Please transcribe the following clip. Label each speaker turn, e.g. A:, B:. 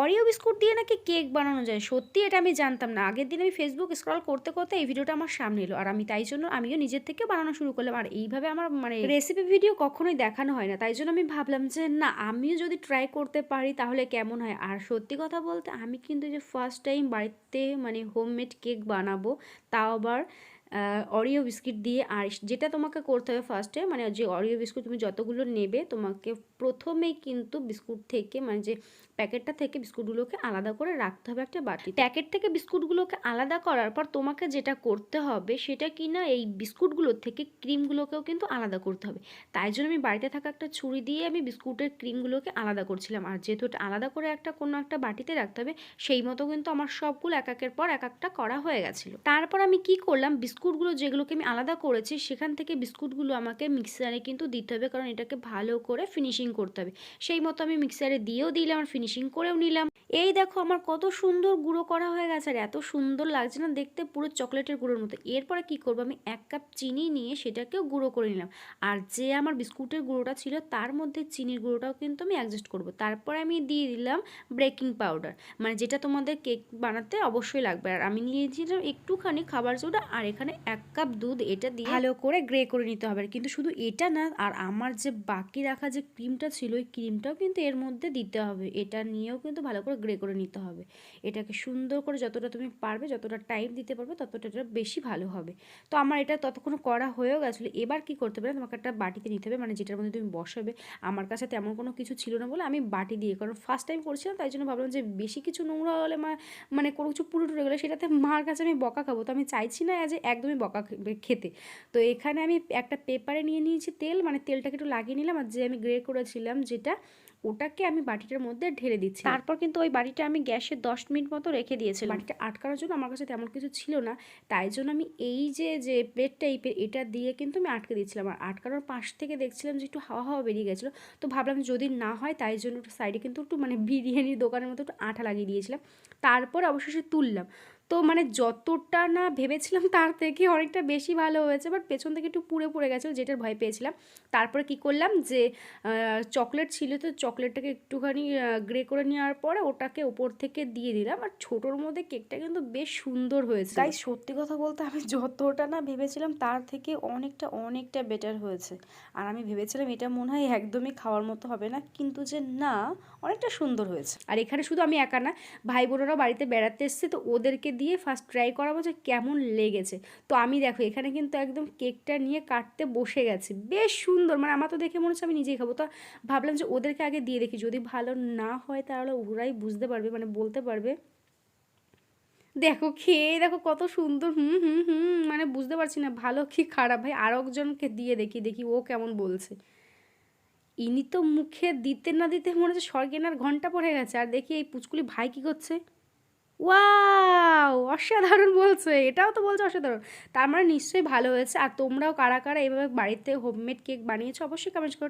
A: Oreo biscuit দিয়ে নাকি cake বানানো যায়? সত্যি এটা আমি জানতাম না। আগের দিন আমি ফেসবুক স্ক্রল করতে করতে এই ভিডিওটা আমার সামনে এলো। আর আমি তাই জন্য আমিও নিজের থেকে বানানো শুরু করলাম। আর এইভাবে আমার মানে রেসিপি ভিডিও কখনোই দেখানো হয় না। তাই জন্য আমি ভাবলাম যে, না, আমিও যদি ট্রাই করতে পারি তাহলে কেমন হয়? আর সত্যি কথা বলতে আমি কিন্তু যে ফার্স্ট টাইম বাড়িতে মানে হোমমেড কেক বানাবো, তাও আবার অরিও বিস্কিট দিয়ে, আর যেটা তোমাকে করতে হবে ফার্স্টে মানে যে অরিও বিস্কুট তুমি যতগুলো নেবে, তোমাকে প্রথমেই কিন্তু বিস্কুট থেকে মানে যে প্যাকেটটা থেকে বিস্কুটগুলোকে আলাদা করে রাখতে হবে একটা বাটি প্যাকেট থেকে বিস্কুটগুলোকে আলাদা করার পর তোমাকে যেটা করতে হবে, সেটা কি না এই বিস্কুটগুলোর থেকে ক্রিমগুলোকেও কিন্তু আলাদা করতে হবে। তাই জন্য আমি বাড়িতে থাকা একটা ছুরি দিয়ে আমি বিস্কুটের ক্রিমগুলোকে আলাদা করছিলাম। আর যেহেতু আলাদা করে একটা কোনো একটা বাটিতে রাখতে হবে, সেই মতো কিন্তু আমার সবগুলো এক একের পর এক একটা করা হয়ে গেছিল। তারপর আমি কি করলাম বিস্কুটগুলো যেগুলোকে আমি আলাদা করেছি, সেখান থেকে বিস্কুটগুলো আমাকে মিক্সারে কিন্তু দিতে হবে, কারণ এটাকে ভালো করে ফিনিশিং করতে হবে। সেই মতো আমি মিক্সারে দিয়েও দিলাম আর ফিনিশিং করেও নিলাম। এই দেখো আমার কত সুন্দর গুঁড়ো করা হয়ে গেছে, আর এত সুন্দর লাগছে না দেখতে পুরো চকলেটের গুঁড়োর মতো। এরপরে কি করব, আমি এক কাপ চিনি নিয়ে সেটাকেও গুঁড়ো করে নিলাম। আর যে আমার বিস্কুটের গুঁড়োটা ছিল, তার মধ্যে চিনির গুঁড়োটাও কিন্তু আমি অ্যাডজাস্ট করব। তারপরে আমি দিয়ে দিলাম ব্রেকিং পাউডার মানে যেটা তোমাদের কেক বানাতে অবশ্যই লাগবে। আর আমি নিয়েছিলাম একটুখানি খাবার সোডা আর এখানে এক কাপ দুধ এটা দিয়ে ভালো করে গ্রে করে নিতে হবে। কিন্তু শুধু এটা না, আর আমার যে বাকি রাখা যে ক্রিমটা ছিল, ওই ক্রিমটাও কিন্তু এর মধ্যে দিতে হবে। এটা নিয়েও কিন্তু ভালো করে গ্রে করে নিতে হবে। এটাকে সুন্দর করে যতটা তুমি পারবে, যতটা টাইম দিতে পারবে, ততটা এটা বেশি ভালো হবে। তো আমার এটা ততক্ষণ করা হয়েও গেছিল। এবার কি করতে পারে তোমাকে একটা বাটিতে নিতে হবে মানে যেটার মধ্যে তুমি বসাবে। আমার কাছে তেমন কোনো কিছু ছিল না বলে আমি বাটি দিয়ে, কারণ ফার্স্ট টাইম করছিলাম, তাই জন্য ভাবলাম যে বেশি কিছু নোংরা হলে মানে কোনো কিছু পুরো টুরে গেলে সেটাতে মার কাছে আমি বকা খাব। তো আমি চাইছি না যে একদমই বকা খেতে। তো এখানে আমি একটা পেপারে নিয়ে নিয়েছি তেল মানে তেলটাকে একটু লাগিয়ে নিলাম আর যে আমি গ্রে করেছিলাম যেটা ওটাকে আমি বাটিটার মধ্যে ঢেলে দিচ্ছি। তারপর কিন্তু ওই বাটিটা আমি গ্যাসে দশ মিনিট মতো রেখে দিয়েছিলাম। বাটিটা আটকানোর জন্য আমার কাছে তেমন কিছু ছিল না তাই জন্য আমি এই যে যে প্লেট টাইপের এটা দিয়ে কিন্তু আমি আটকে দিচ্ছিলাম। আর আটকানোর পাশ থেকে দেখছিলাম যে একটু হাওয়া হাওয়া বেরিয়ে গেছিল তো ভাবলাম যদি না হয় তাই জন্য একটু সাইডে কিন্তু একটু মানে বিরিয়ানির দোকানের মতো একটু আঠা লাগিয়ে দিয়েছিলাম। তারপর অবশেষে তুললাম। তো মানে যতটা না ভেবেছিলাম তার থেকে অনেকটা বেশি ভালো হয়েছে বাট পেছন থেকে একটু পুড়ে পড়ে গেছিল যেটার ভয় পেয়েছিলাম। তারপরে কি করলাম যে চকলেট ছিল তো চকলেটটাকে একটুখানি গ্রে করে নেওয়ার পরে ওটাকে ওপর থেকে দিয়ে দিলাম আর ছোটোর মধ্যে কেকটা কিন্তু বেশ সুন্দর হয়েছে তাই সত্যি কথা বলতে আমি যতটা না ভেবেছিলাম তার থেকে অনেকটা অনেকটা বেটার হয়েছে। আর আমি ভেবেছিলাম এটা মনে হয় একদমই খাওয়ার মতো হবে না কিন্তু যে না অনেকটা সুন্দর হয়েছে। আর এখানে শুধু আমি একা না ভাই বোনেরাও বাড়িতে বেড়াতে এসছে তো ওদেরকে দিয়ে ফার্স্ট ট্রাই করাবো যে কেমন লেগেছে। তো আমি দেখো, এখানে কিন্তু একদম কেকটা নিয়ে কাটতে বসে গেছে। বেশ সুন্দর মানে আমার তো দেখে মনে হচ্ছে আমি নিজেই খাব। তো ভাবলাম যে ওদেরকে আগে দিয়ে দেখি, যদি ভালো না হয় তাহলে ওরাই বুঝতে পারবে মানে বলতে পারবে। দেখো খেয়ে, দেখো কত সুন্দর, হুম হুম হুম মানে বুঝতে পারছি না, ভালো কি খারাপ? ভাই আর একজনকে দিয়ে দেখি দেখি ও কেমন বলছে। ইনি তো মুখে দিতে না দিতে মনে হচ্ছে স্বর্গেনার ঘণ্টা পড়ে গেছে, আর দেখি এই পুচকুলি ভাই কী করছে। ওয়াও, অসাধারণ বলছে। এটাও তো বলছে অসাধারণ। তার মানে নিশ্চয়ই ভালো হয়েছে। আর তোমরাও কারা কারা এভাবে বাড়িতে হোমমেড কেক বানিয়েছো, অবশ্যই কমেন্ট করো।